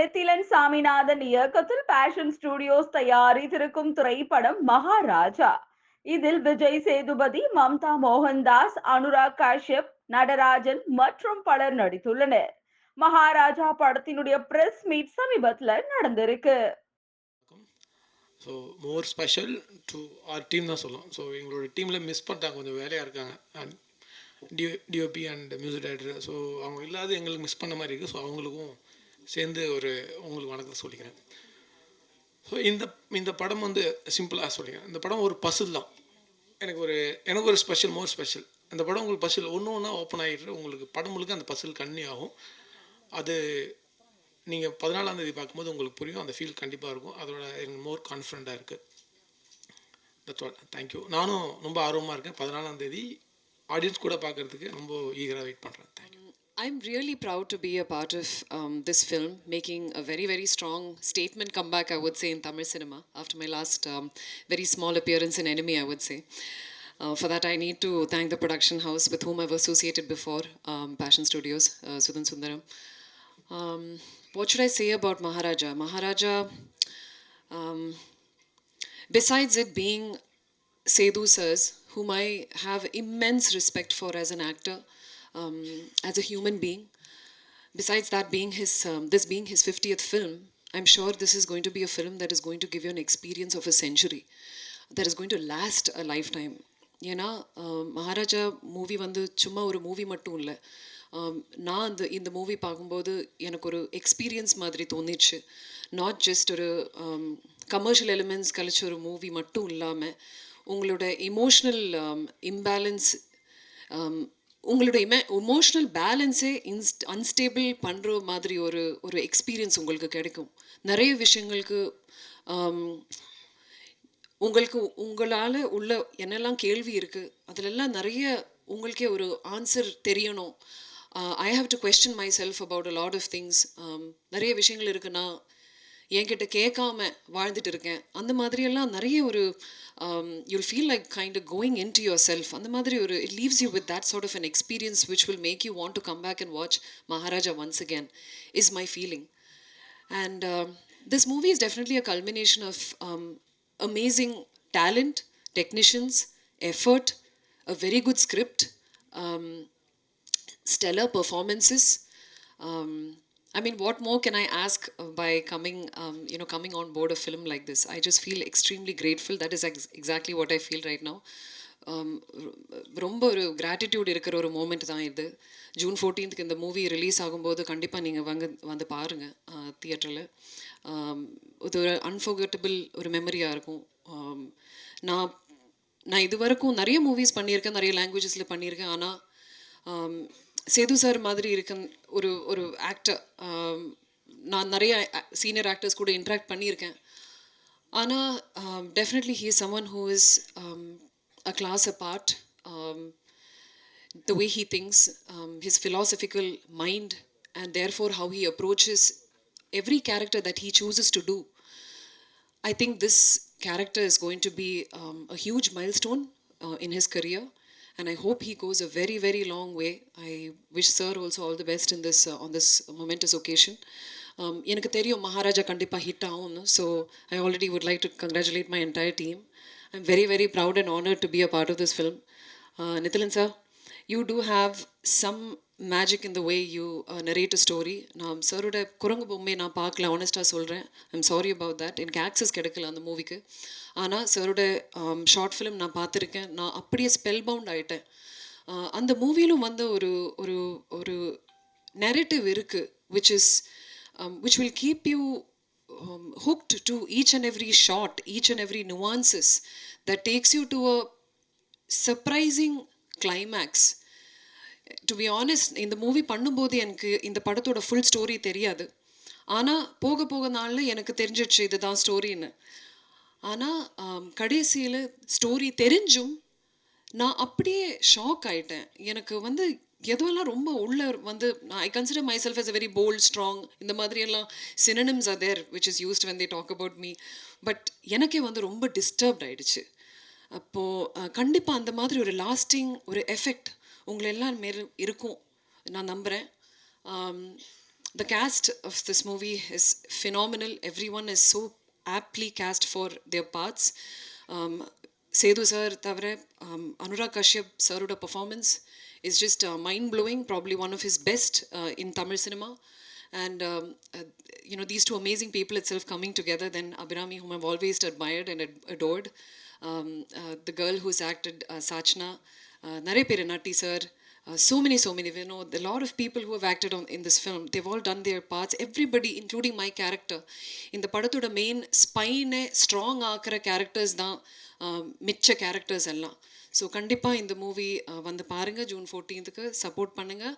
நெத்திலன் சாமிநாதன் இயக்கத்தில் Passion Studios தயாரித்திருக்கும் திரைப்படம் மகாராஜா. இதில் விஜய் சேதுபதி மம்தா மோகன்தாஸ் அனுராக் காஷ்யப் நடராஜன் மற்றும் பலர் நடித்துள்ளனர். மகாராஜா படத்தினுடைய பிரஸ் மீட் சமீபத்தில் நடந்திருக்கு. So more special to our team தான் சொல்லலாம். ஸோ எங்களோட டீமில் மிஸ் பண்ணிட்டாங்க. கொஞ்சம் வேலையாக இருக்காங்க. And D O DOP and music director so அவங்க இல்லாத எங்களுக்கு மிஸ் பண்ண மாதிரி இருக்குது ஸோ அவங்களுக்கும் சேர்ந்து ஒரு உங்களுக்கு வணக்கத்தை சொல்லிக்கிறேன். ஸோ இந்த இந்த படம் வந்து சிம்பிளாக சொல்லிக்கிறேன். இந்த படம் ஒரு பசில் தான். எனக்கு ஒரு எனக்கு ஒரு ஸ்பெஷல் மோர் ஸ்பெஷல் அந்த படம் உங்களுக்கு பசில் ஒன்று ஒன்றா ஓப்பன் ஆகிட்டு உங்களுக்கு படம் முழுக்க அந்த பசில் கண்ணி ஆகும். அது நீங்கள் பதினாலாம் தேதி பார்க்கும்போது உங்களுக்கு புரியும். அந்த ஃபீல் கண்டிப்பாக இருக்கும். அதோட எனக்கு மோர் கான்ஃபிடண்ட்டாக இருக்குது தட்ஸ் ஆல் தேங்க்யூ நானும் ரொம்ப ஆர்வமாக இருக்கேன். பதினாலாம் தேதி ஆடியன்ஸ் கூட பார்க்குறதுக்கு ரொம்ப ஈகராக வெயிட் பண்ணுறேன் thank you I'm really proud to be a part of um, this film, making a very, very strong statement comeback, I would say, in Tamil cinema after my last um, very small appearance in Enemy, I would say. Uh, for that, I need to thank the production house with whom I've associated before, um, Passion Studios, uh, Sudhan Sundaram. Um, what should I say about Maharaja? Maharaja, um, besides it being Sedhu sirs, whom I have immense respect for as an actor, um, as a human being. Besides that being his, um, this being his 50th film, I'm sure this is going to be a film that is going to give you an experience of a century, that is going to last a lifetime. ஏன்னா Maharaja movie வந்து சும்மா ஒரு movie மட்டும் இல்லை நான் அந்த இந்த movie பார்க்கும்போது எனக்கு ஒரு எக்ஸ்பீரியன்ஸ் மாதிரி தோணிச்சு நாட் ஜஸ்ட் ஒரு கமர்ஷியல் எலிமெண்ட்ஸ் கழிச்ச ஒரு மூவி மட்டும் இல்லாமல் உங்களோட இமோஷ்னல் இம்பேலன்ஸ் உங்களுடைய இம இமோஷ்னல் பேலன்ஸே இன்ஸ்ட் அன்ஸ்டேபிள் பண்ணுற மாதிரி ஒரு ஒரு எக்ஸ்பீரியன்ஸ் உங்களுக்கு கிடைக்கும். நிறைய விஷயங்களுக்கு um, உங்களுக்கு உங்களால் உள்ள என்னெல்லாம் கேள்வி இருக்குது அதிலெல்லாம் நிறைய உங்களுக்கே ஒரு ஆன்சர் தெரியணும். I have to question myself about a lot of things நிறைய விஷயங்கள் இருக்குன்னா நான் என்கிட்ட கேட்காம வாழ்ந்துட்டு இருக்கேன் அந்த மாதிரியெல்லாம் நிறைய ஒரு you'll feel like kind of going into yourself அந்த மாதிரி ஒரு it leaves you with that sort of an experience which will make you want to come back and watch Maharaja once again is my feeling And um this movie is definitely a culmination of um, amazing talent, technicians, effort, a very good script, um, stellar performances. Um, I mean, what more can I ask uh, by coming, um, you know, coming on board a film like this? I just feel extremely grateful. That is ex- exactly what I feel right now. Um, ரொம்ப ஒரு gratitude இருக்கிற ஒரு moment தான் இது June ஃபோர்டீன்த்துக்கு இந்த movie release ஆகும்போது கண்டிப்பாக நீங்கள் வந்து வந்து பாருங்கள் தியேட்டரில் இது ஒரு அன்ஃபர்கட்டபிள் ஒரு மெமரியாக இருக்கும் நான் நான் இது வரைக்கும் நிறைய மூவிஸ் பண்ணியிருக்கேன் நிறைய லாங்குவேஜஸில் பண்ணியிருக்கேன் ஆனால் சேது சார் மாதிரி இருக்க ஒரு ஒரு ஆக்டர் நான் நிறைய சீனியர் ஆக்டர்ஸ் கூட இன்ட்ராக்ட் பண்ணியிருக்கேன் ஆனால் definitely he is someone who is a class apart the way he thinks, um, his philosophical mind, and therefore how he approaches every character that he chooses to do. I think this character is going to be um, a huge milestone uh, in his career, And I hope he goes a very, very long way. I wish Sir also all the best in this uh, on this momentous occasion. Um, எனக்கு தெரியும் மகாராஜா கண்டிப்பாக hit ஆகும்னு so I already would like to congratulate my entire team I am very very proud and honour to be a part of this film Nithilan sir you too have some magic இந்த way you narrate a story நான் சரோட குரங்கு பொம்மையை நான் பார்க்கல ஆனஸ்ட்டாக சொல்கிறேன் I'm sorry about that எனக்கு ஆக்சஸ் கிடைக்கல அந்த மூவிக்கு ஆனால் சரோட ஷார்ட் ஃபிலிம் நான் பார்த்துருக்கேன். நான் அப்படியே ஸ்பெல் பவுண்ட் ஆகிட்டேன் அந்த மூவியிலும் வந்து ஒரு ஒரு ஒரு நெரேட்டிவ் இருக்குது which is which will keep you hooked hooked to each and every shot, each and every nuances that takes you to a surprising climax. To be honest இந்த மூவி பண்ணும்போது எனக்கு இந்த படத்தோட ஃபுல் ஸ்டோரி தெரியாது. ஆனால் போக போக நாளில் எனக்கு தெரிஞ்சிடுச்சு இதுதான் ஸ்டோரின்னு ஆனால் கடைசியில் ஸ்டோரி தெரிஞ்சும் நான் அப்படியே ஷாக் ஆயிட்டேன். எனக்கு வந்து எதுவெல்லாம் ரொம்ப உள்ள வந்து I consider myself as a very bold strong இந்த மாதிரியெல்லாம் synonyms are there which is used when they talk about me but எனக்கே வந்து ரொம்ப டிஸ்டர்ப்ட் ஆயிடுச்சு. அப்போது கண்டிப்பாக அந்த மாதிரி ஒரு லாஸ்டிங் ஒரு எஃபெக்ட் உங்களை எல்லாம் மேல் இருக்கும் நான் நம்புகிறேன் the cast of this movie is phenomenal. Everyone is so aptly cast for their parts. Um, Sethu sir, Tavre, um, Anurag Kashyap sir, performance is just uh, mind blowing. Probably one of his best uh, in Tamil cinema. And um, uh, you know these two amazing people itself coming together. Then Abhirami, whom I've always admired and ad- adored, um, uh, the girl who's acted uh, Sachna, uh, Nare Perenatti sir, uh, so many, so many. You know, a lot of people who have acted on, in this film, they've all done their parts. Everybody, including my character, in the படத்தோட main ஸ்பைனை strong ஆக்கிற characters தான் uh, மிச்ச characters எல்லாம் so கண்டிப்பாக இந்த movie வந்து பாருங்கள் ஜூன் ஃபோர்டீன்த்துக்கு சப்போர்ட் பண்ணுங்கள்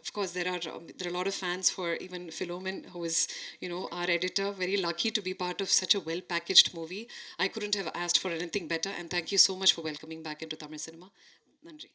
of course there are there lot of fans for even Philomin who is you know our editor very lucky to be part of such a well packaged movie I couldn't have asked for anything better and thank you so much for welcoming back into Tamil cinema நன்றி